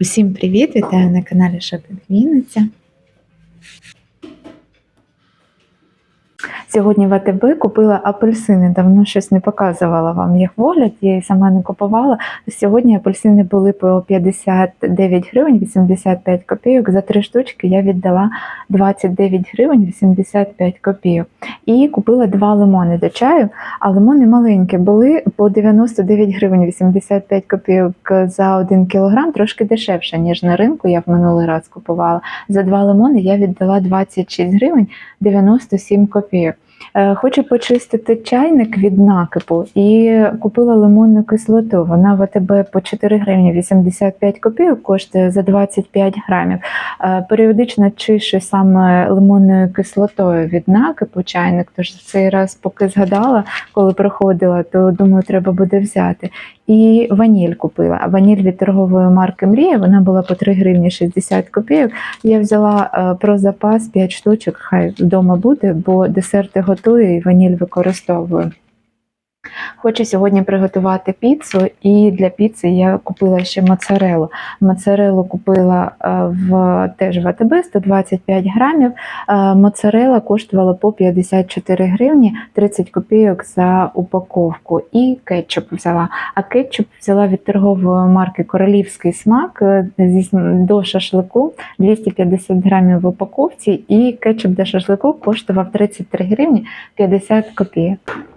Усім привіт! Вітаю на каналі Шопінг Вінниця. Сьогодні в АТБ купила апельсини. Давно щось не показувала вам їх огляд, я їх сама не купувала. Сьогодні апельсини були по 59 гривень 85 копійок. За три штучки я віддала 29 гривень 85 копійок. І купила два лимони до чаю, а лимони маленькі були по 99 гривень 85 копійок за 1 кілограм, трошки дешевше, ніж на ринку. Я в минулий раз купувала. За два лимони я віддала 26 гривень 97 копійок. Е, Хочу почистити чайник від накипу і купила лимонну кислоту. Вона в АТБ по 4 гривні 85 копійок коштує за 25 грамів. Е, Періодично чишу саме лимонною кислотою від накипу чайник. Тож цей раз, поки згадала, коли проходила, то думаю, треба буде взяти. І ваніль купила. Ваніль від торгової марки Мрія вона була по 3 гривні 60 копійок. Я взяла е, про запас 5 штучок, хай вдома буде, бо десерти готую і ваніль використовую. Хочу сьогодні приготувати піцу, і для піци я купила ще моцарелу. Моцарелу купила е, в теж в АТБ 125 грамів. Е, Моцарела коштувала по 54 гривні 30 копійок за упаковку. І кетчуп взяла. А кетчуп взяла від торгової марки Королівський смак е, до шашлику 250 грамів в упаковці, і кетчуп до шашлику коштував 33 гривні 50 копійок.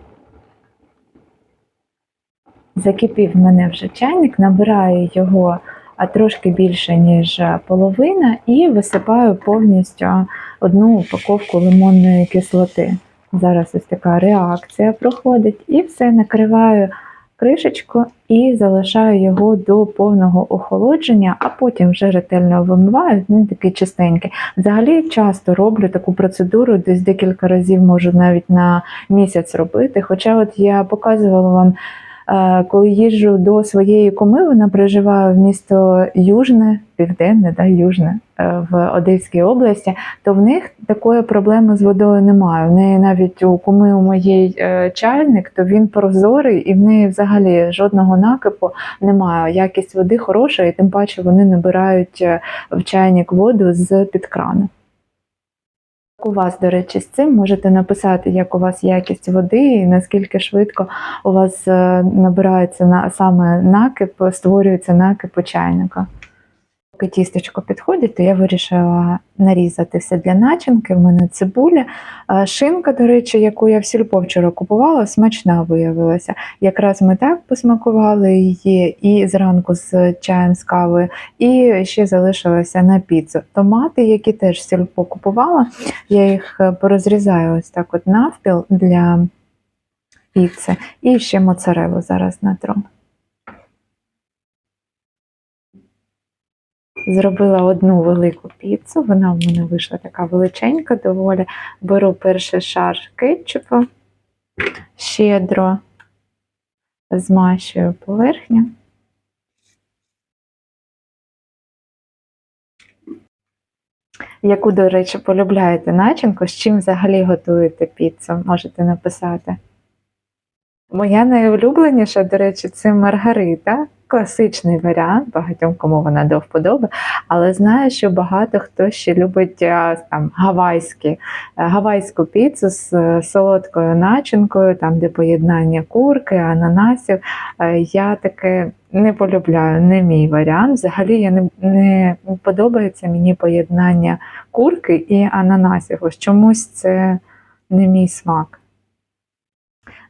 Закипів в мене вже чайник, набираю його трошки більше, ніж половина, і висипаю повністю одну упаковку лимонної кислоти. Зараз ось така реакція проходить, і все накриваю кришечку і залишаю його до повного охолодження, а потім вже ретельно вимиваю, він такий чистенький. Взагалі часто роблю таку процедуру, десь декілька разів можу навіть на місяць робити. Хоча от я показувала вам. Е, Коли їжджу до своєї куми, вона проживає в місто Южне, Південне, да, Южне е, в Одеській області, то в них такої проблеми з водою немає. В неї навіть у куми у моєї е, чайник, то він прозорий і в неї взагалі жодного накипу немає. Якість води хороша, і тим паче вони набирають в чайник воду з під крану. У вас, до речі, з цим можете написати, як у вас якість води і наскільки швидко у вас е, набирається на саме накип, створюється накип у чайника. Тістечко підходить, то я вирішила нарізати все для начинки. В мене цибуля. Шинка, до речі, яку я в сільпо вчора купувала, смачна виявилася. Якраз ми так посмакували її і зранку з чаєм з кавою, і ще залишилася на піцу. Томати, які теж сільпо купувала, я їх е, порозрізаю ось так от навпіл для піци. І ще моцарелу зараз натру. Зробила одну велику піцу, вона в мене вийшла така величенька доволі. Беру перший шар кетчупу, щедро змащую поверхню. Яку, до речі, полюбляєте начинку, з чим взагалі готуєте піцу, можете написати. Моя найулюбленіша, до речі, це маргарита. Класичний варіант, багатьом кому вона до вподоби, але знаю, що багато хто ще любить там гавайські, е, гавайську піцу з е, солодкою начинкою, там де поєднання курки, ананасів. Е, Я таке не полюбляю, не мій варіант. Взагалі я не, не подобається мені поєднання курки і ананасів. Ось чомусь це не мій смак.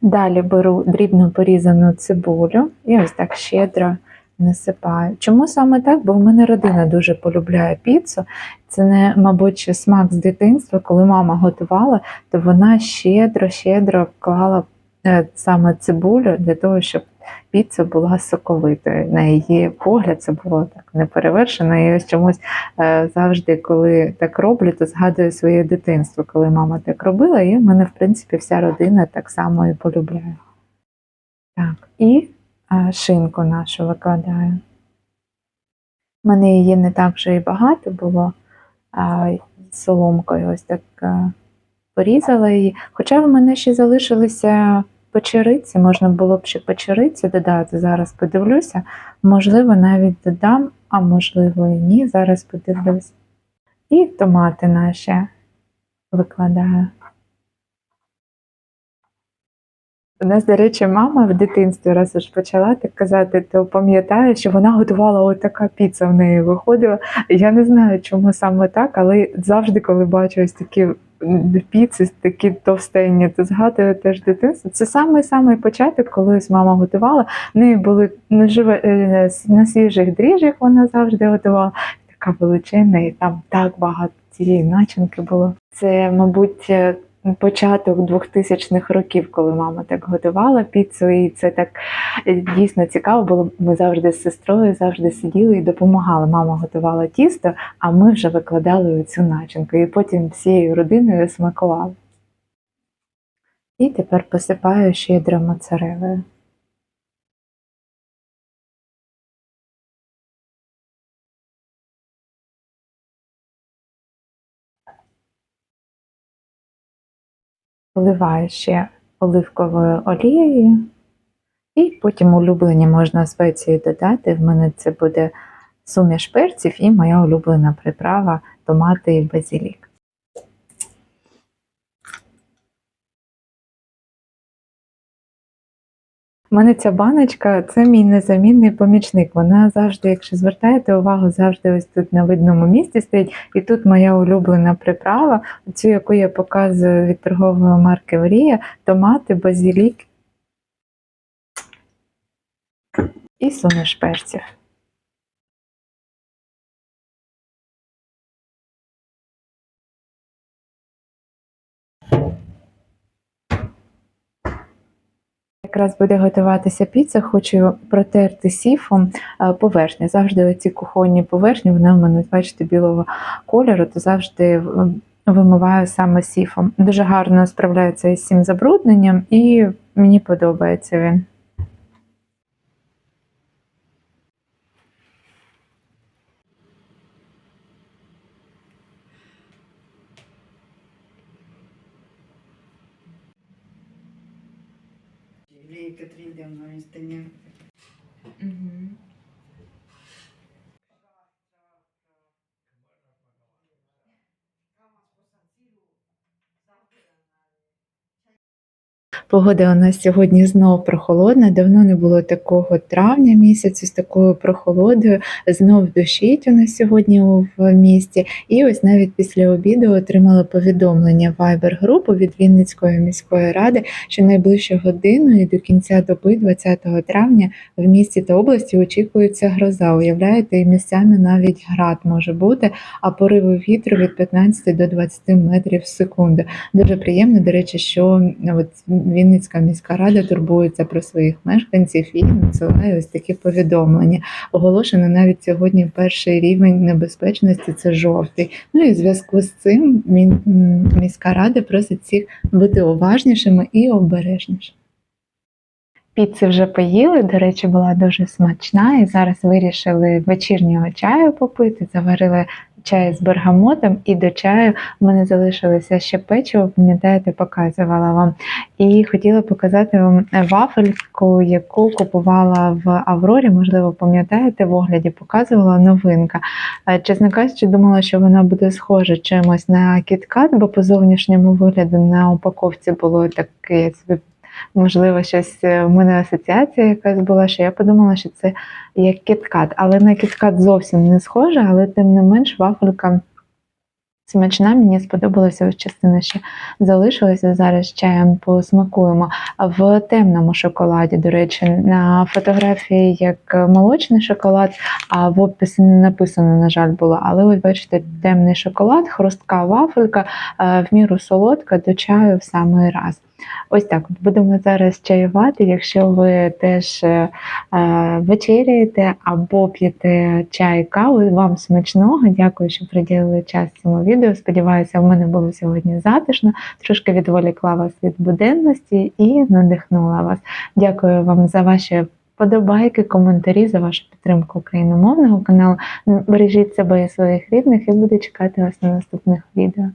Далі беру дрібно порізану цибулю і ось так щедро насипаю. Чому саме так? Бо в мене родина дуже полюбляє піцу. Це не, мабуть, смак з дитинства, коли мама готувала, то вона щедро-щедро клала е, саме цибулю для того, щоб піца була соковитою. На її погляд це було так неперевершено. І ось чомусь е, завжди, коли так роблю, то згадую своє дитинство, коли мама так робила, і в мене, в принципі, вся родина так само і полюбляє. Так, і е, шинку нашу викладаю. У мене її не так вже і багато було. А, соломкою ось так е, порізала її. Хоча в мене ще залишилися печериці, можна було б ще печериці додати. Зараз подивлюся. Можливо, навіть додам а можливо і ні. Зараз подивлюсь. І томати наші викладаю. У нас, до речі, мама в дитинстві раз уж почала так казати, то пам'ятаю, що вона готувала отака піца в неї виходила. Я не знаю, чому саме так, але завжди, коли бачу ось такі піци, такі товстенні, то згадую теж дитинство. Це самий самий початок, колись мама готувала. В неї були на живе е, на свіжих дріжджах вона завжди готувала. Така величина, і там так багато цієї начинки було. Це, мабуть, е, початок 2000-х років, коли мама так готувала піцу, і це так е, дійсно цікаво було. Ми завжди з сестрою завжди сиділи і допомагали. Мама готувала тісто, а ми вже викладали цю начинку. І потім всією родиною смакували. І тепер посипаю щедро моцарелою. Поливаю ще оливковою олією. І потім улюблені можна спеції додати. В мене це буде суміш перців і моя улюблена приправа томати і базилік. У мене ця баночка це мій незамінний помічник. Вона завжди, якщо звертаєте увагу, завжди ось тут на видному місці стоїть. І тут моя улюблена приправа, цю, яку я показую від торгової марки Врія, томати, базилік і суміш перців. Якраз буде готуватися піца, хочу протерти сіфом е, поверхню. Завжди оці кухонні поверхні, вони в мене, бачите, білого кольору, то завжди е, вимиваю саме сіфом. Дуже гарно справляється із цим забрудненням, і мені подобається він. Юлия Катрин Станя. Погода у нас сьогодні знов прохолодна. Давно не було такого травня місяця з такою прохолодою. Знов дощить у нас сьогодні в місті. І ось навіть після обіду отримала повідомлення Viber групу від Вінницької міської ради, що найближчу годину і до кінця доби, 20 травня, в місті та області очікується гроза. Уявляєте, і місцями навіть град може бути, а пориви вітру від 15 до 20 метрів в секунду. Дуже приємно, до речі, що от Вінницька міська рада турбується про своїх мешканців і надсилає ось такі повідомлення. Оголошено навіть сьогодні перший рівень небезпечності це жовтий. Ну і в зв'язку з цим міська рада просить всіх бути уважнішими і обережнішими. Піци вже поїли, до речі, була дуже смачна, і зараз вирішили вечірнього чаю попити. Заварили чай з бергамотом, і до чаю в мене залишилося ще печиво, пам'ятаєте, показувала вам. І хотіла показати вам вафельку, яку купувала в Аврорі. Можливо, пам'ятаєте, в огляді показувала новинка. Е, Чесно кажучи, думала, що вона буде схожа чимось на кіткат, бо по зовнішньому вигляду на упаковці було таке, собі можливо, щось е, в мене асоціація якась була, що я подумала, що це як кіткат. Але на кіткат зовсім не схоже, але тим не менш вафелька смачна, мені сподобалася ось частина ще залишилася. Зараз чаєм посмакуємо. В темному шоколаді, до речі, на фотографії як молочний шоколад, а в описі не написано, на жаль, було. Але ось бачите, темний шоколад, хрустка вафелька, е, в міру солодка до чаю в самий раз. Ось так будемо зараз чаювати. Якщо ви теж е, е, вечеряєте або п'єте чай, каву, вам смачного. Дякую, що приділили час цьому відео. Сподіваюся, в мене було сьогодні затишно. Трошки відволікла вас від буденності і надихнула вас. Дякую вам за ваші подобайки, коментарі, за вашу підтримку україномовного каналу. Бережіть себе і своїх рідних і буду чекати вас на наступних відео.